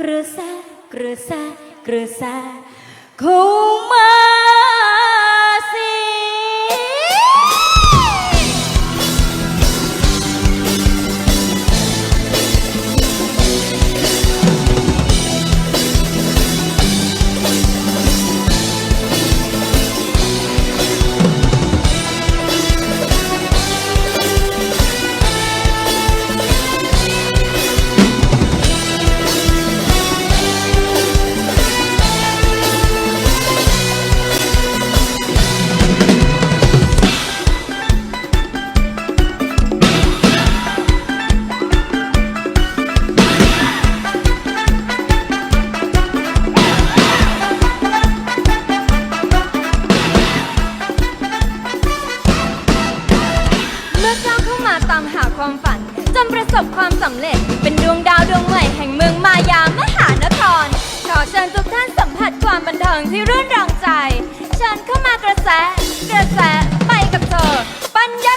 กระแสกระแสกระแสคงมา สบความสำเร็จ เป็นดวงดาวดวงใหม่แห่งเมืองมายามหานคร ขอเชิญทุกท่านสัมผัสความบันเทิงที่รื่นรองใจ เชิญเข้ามากระแส กระแสไปกับเธอ ปัญญา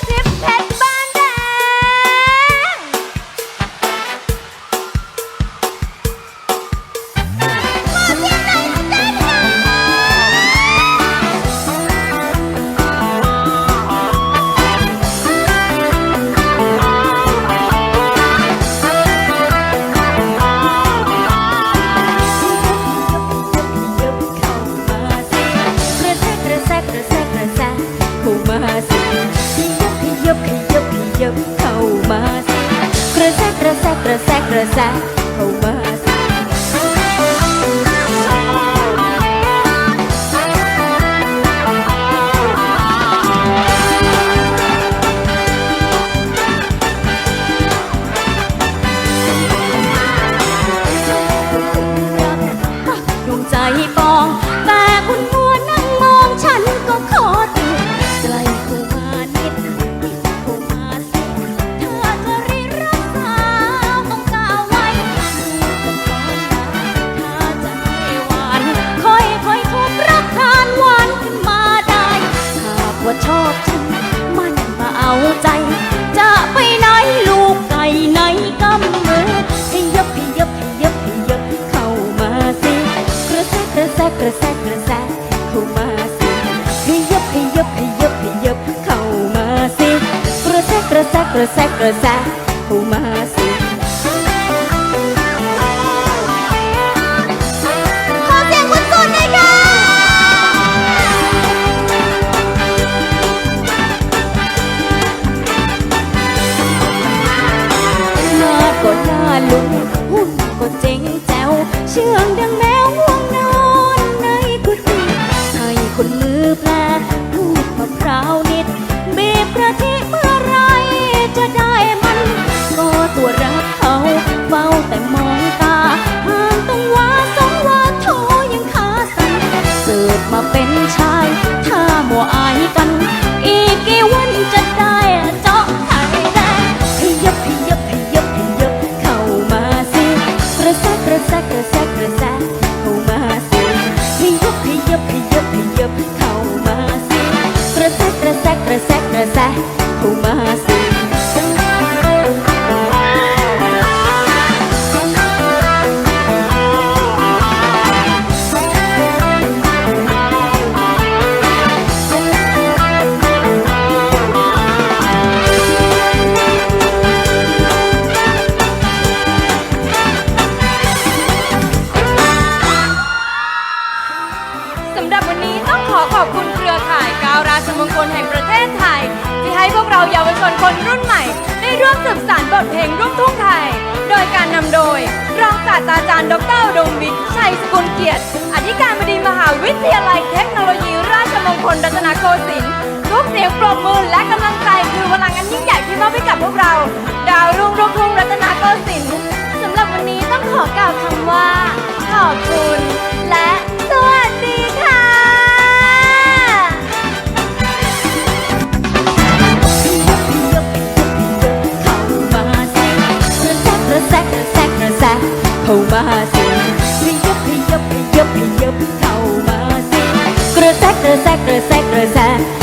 แสกระแสกระแสกระแสเข้ามา กระแสกกระแสกเข้ามาสิขยับขยับขยับขยับเข้ามาสิกระแสกกระแสกกระแสกกระแสเข้ามาสิขอเสียงคุณสุดหน่อยค่ะหน้าก็หน้าลุงหุ่นก็เจ๋งแจ๋วเชื่องดังแม ระ เราเยาวชนคนรุ่นใหม่ ได้ร่วมสืบสานบทเพลงลูกทุ่งไทย โดยการนำโดย รองศาสตราจารย์ดรดมวิทย์ชัยสกุลเกียรติ อธิการบดีมหาวิทยาลัยเทคโนโลยี ราชมงคลรัตนโกสินทร์ทุกเสียงปรบมือและกำลังใจคือพลังอันยิ่งใหญ่ที่มอบให้กับพวกเรา ดาวรุ่งลูกทุ่งรัตนโกสินทร์สำหรับวันนี้ต้องขอกล่าวคำว่า ขยั